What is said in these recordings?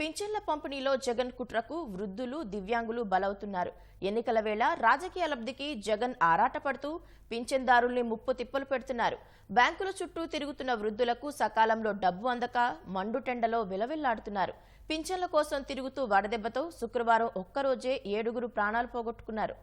పింఛన్ల పంపిణీలో జగన్ కుట్రకు వృద్ధులు దివ్యాంగులు బలవుతున్నారు. ఎన్నికల వేళ రాజకీయ లబ్ధికి జగన్ ఆరాటపడుతూ పింఛన్దారుల్ని ముప్పు తిప్పలు పెడుతున్నారు. బ్యాంకుల చుట్టూ తిరుగుతున్న వృద్ధులకు సకాలంలో డబ్బు అందక మండుటెండలో విలవిల్లాడుతున్నారు. పింఛన్ల కోసం తిరుగుతూ వడదెబ్బతో శుక్రవారం ఒక్కరోజే ఏడుగురు ప్రాణాలు పోగొట్టుకున్నారు.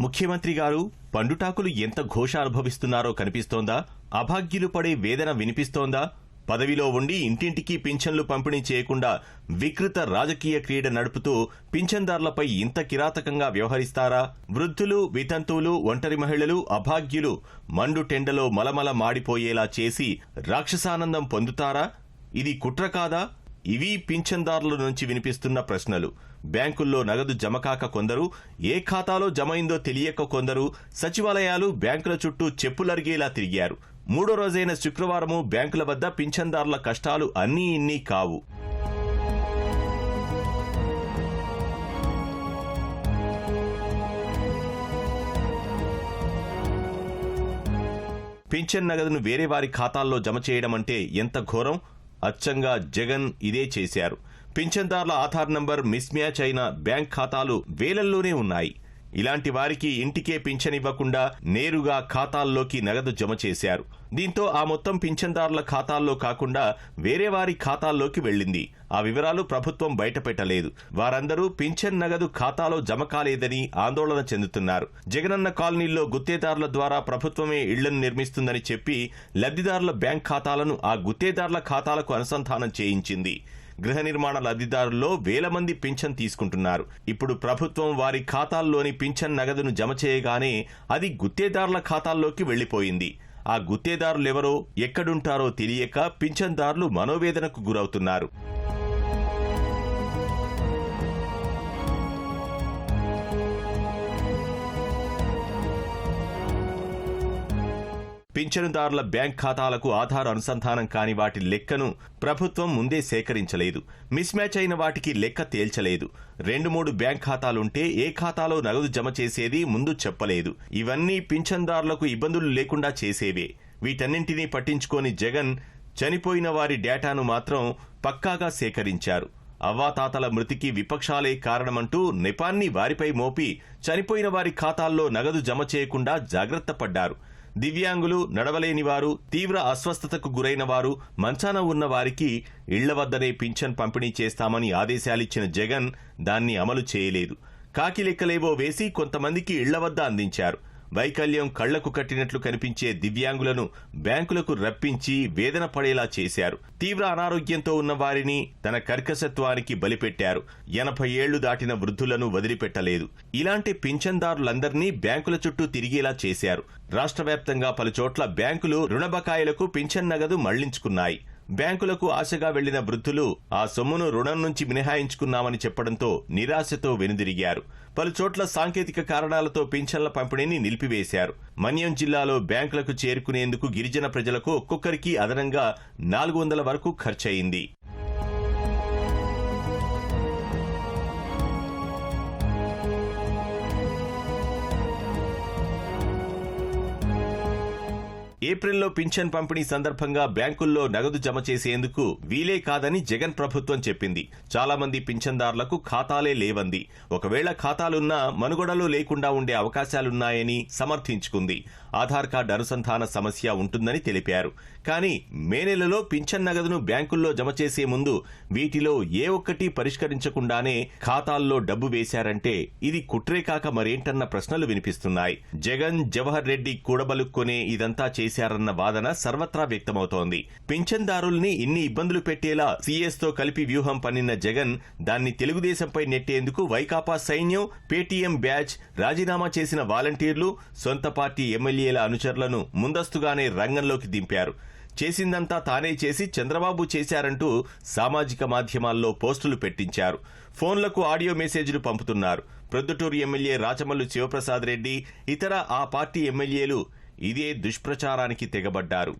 ముఖ్యమంత్రి గారు పండుటాకులు ఎంత ఘోష అనుభవిస్తున్నారో కనిపిస్తోందా? అభాగ్యులు పడే వేదన వినిపిస్తోందా? పదవిలో ఉండి ఇంటింటికి పింఛన్లు పంపిణీ చేయకుండా వికృత రాజకీయ క్రీడ నడుపుతూ పింఛన్దారులపై ఇంత కిరాతకంగా వ్యవహరిస్తారా? వృద్ధులు వితంతువులు ఒంటరి మహిళలు అభాగ్యులు మండు టెండలో మలమల మాడిపోయేలా చేసి రాక్షసానందం పొందుతారా? ఇది కుట్ర కాదా? ఇవి పింఛన్దారుల నుంచి వినిపిస్తున్న ప్రశ్నలు. బ్యాంకుల్లో నగదు జమ కాక కొందరు ఏ ఖాతాలో జమైందో తెలియక కొందరు సచివాలయాలు బ్యాంకుల చుట్టూ చెప్పులరిగేలా తిరిగారు. మూడో రోజైన శుక్రవారము బ్యాంకుల వద్ద పింఛన్దారుల కష్టాలు అన్నీ ఇన్నీ కావు. పింఛన్ నగదును వేరే వారి ఖాతాల్లో జమ చేయడం అంటే ఎంత ఘోరం? అచ్చంగా జగన్ ఇదే చేశారు. పింఛన్దారుల ఆధార్ నంబర్ మిస్ మ్యాచ్ అయిన బ్యాంక్ ఖాతాలు వేలల్లోనే ఉన్నాయి. ఇలాంటి వారికి ఇంటికే పింఛనివ్వకుండా నేరుగా ఖాతాల్లోకి నగదు జమ చేశారు. దీంతో ఆ మొత్తం పింఛన్దారుల ఖాతాల్లో కాకుండా వేరే వారి ఖాతాల్లోకి వెళ్ళింది. ఆ వివరాలు ప్రభుత్వం బయటపెట్టలేదు. వారందరూ పింఛన్ నగదు ఖాతాలో జమ కాలేదని ఆందోళన చెందుతున్నారు. జగనన్న కాలనీల్లో గుత్తేదారుల ద్వారా ప్రభుత్వమే ఇళ్ళను నిర్మిస్తుందని చెప్పి లబ్ధిదారుల బ్యాంక్ ఖాతాలను ఆ గుత్తేదారుల ఖాతాలకు అనుసంధానం చేయించింది. గృహ నిర్మాణ లబ్ధిదారుల్లో వేల మంది పింఛన్ తీసుకుంటున్నారు. ఇప్పుడు ప్రభుత్వం వారి ఖాతాల్లోని పింఛన్ నగదును జమ చేయగానే అది గుత్తేదారుల ఖాతాల్లోకి వెళ్ళిపోయింది ఆ గుత్తేదారులెవరో ఎక్కడుంటారో తెలియక పింఛన్దారులు మనోవేదనకు గురవుతున్నారు. పింఛనుదారుల బ్యాంక్ ఖాతాలకు ఆధార్ అనుసంధానం కాని వాటి లెక్కను ప్రభుత్వం ముందే సేకరించలేదు. మిస్ మ్యాచ్ అయిన వాటికి లెక్క తేల్చలేదు. రెండు మూడు బ్యాంక్ ఖాతాలుంటే ఏ ఖాతాలో నగదు జమ చేసేది ముందు చెప్పలేదు. ఇవన్నీ పింఛన్దారులకు ఇబ్బందులు లేకుండా చేసేవే. వీటన్నింటినీ పట్టించుకోని జగన్ చనిపోయిన వారి డేటాను మాత్రం పక్కాగా సేకరించారు. అవ్వాతాతల మృతికి విపక్షాలే కారణమంటూ నెపాన్ని వారిపై మోపి చనిపోయిన వారి ఖాతాల్లో నగదు జమ చేయకుండా జాగ్రత్త పడ్డారు. దివ్యాంగులు నడవలేని వారు తీవ్ర అస్వస్థతకు గురైన వారు మంచాన ఉన్న వారికి ఇళ్ళ వద్దనే పింఛన్ పంపిణీ చేస్తామని ఆదేశాలిచ్చిన జగన్ దాన్ని అమలు చేయలేదు. కాకి లెక్కలేవో వేసి కొంతమందికి ఇళ్ళ వద్ద అందించారు. వైకల్యం కళ్ళకు కట్టినట్లు కనిపించే దివ్యాంగులను బ్యాంకులకు రప్పించి వేదన పడేలా చేశారు. తీవ్ర అనారోగ్యంతో ఉన్న వారిని తన కర్కశత్వానికి బలిపెట్టారు. ఎనభై ఏళ్ళు దాటిన వృద్ధులను వదిలిపెట్టలేదు. ఇలాంటి పింఛన్దారులందరినీ బ్యాంకుల చుట్టూ తిరిగేలా చేశారు. రాష్ట్ర వ్యాప్తంగా పలుచోట్ల బ్యాంకులు రుణ బకాయిలకు పింఛన్ నగదు మళ్ళించుకున్నాయి. బ్యాంకులకు ఆశగా వెళ్ళిన వృద్ధులు ఆ సొమ్మును రుణం నుంచి మినహాయించుకున్నామని చెప్పడంతో నిరాశతో వెనుదిరిగారు. పలుచోట్ల సాంకేతిక కారణాలతో పింఛన్ల పంపిణీని నిలిపివేశారు. మన్యం జిల్లాలో బ్యాంకులకు చేరుకునేందుకు గిరిజన ప్రజలకు ఒక్కొక్కరికి అదనంగా నాలుగు వందల వరకు ఖర్చయింది. ఏప్రిల్లో పింఛన్ పంపిణీ సందర్భంగా బ్యాంకుల్లో నగదు జమ చేసేందుకు వీలే కాదని జగన్ ప్రభుత్వం చెప్పింది. చాలా మంది పింఛన్దారులకు ఖాతాలే లేవంది. ఒకవేళ ఖాతాలున్నా మనుగడలో లేకుండా ఉండే అవకాశాలున్నాయని సమర్థించుకుంది. ఆధార్ కార్డు అనుసంధాన సమస్య ఉంటుందని తెలిపారు. కానీ మే నెలలో పింఛన్ నగదును బ్యాంకుల్లో జమ చేసే ముందు వీటిలో ఏ ఒక్కటి పరిష్కరించకుండానే ఖాతాల్లో డబ్బు వేశారంటే ఇది కుట్రే కాక మరేంటన్న ప్రశ్నలు వినిపిస్తున్నాయి. జగన్ జవహర్ రెడ్డి కూడబలుక్కునే ఇదంతా చేశారన్న వాదన సర్వత్రా వ్యక్తమవుతోంది. పింఛన్దారుల్ని ఇన్ని ఇబ్బందులు పెట్టేలా సీఎస్తో కలిపి వ్యూహం పన్నిన జగన్ దాన్ని తెలుగుదేశంపై నెట్టేందుకు వైకాపా సైన్యం పేటీఎం బ్యాచ్ రాజీనామా చేసిన వాలంటీర్లు సొంత పార్టీ ఎమ్మెల్యేల అనుచరులను ముందస్తుగానే రంగంలోకి దింపారు. చేసిందంతా తానే చేసి చంద్రబాబు చేశారంటూ సామాజిక మాధ్యమాల్లో పోస్టులు పెట్టించారు. ఫోన్లకు ఆడియో మెసేజ్లు పంపుతున్నారు. ప్రొద్దుటూరు ఎమ్మెల్యే రాచమల్లు శివప్రసాద్ రెడ్డి ఇతర ఆ పార్టీ ఎమ్మెల్యేలు ఇదే దుష్ప్రచారానికి తెగబడ్డారు.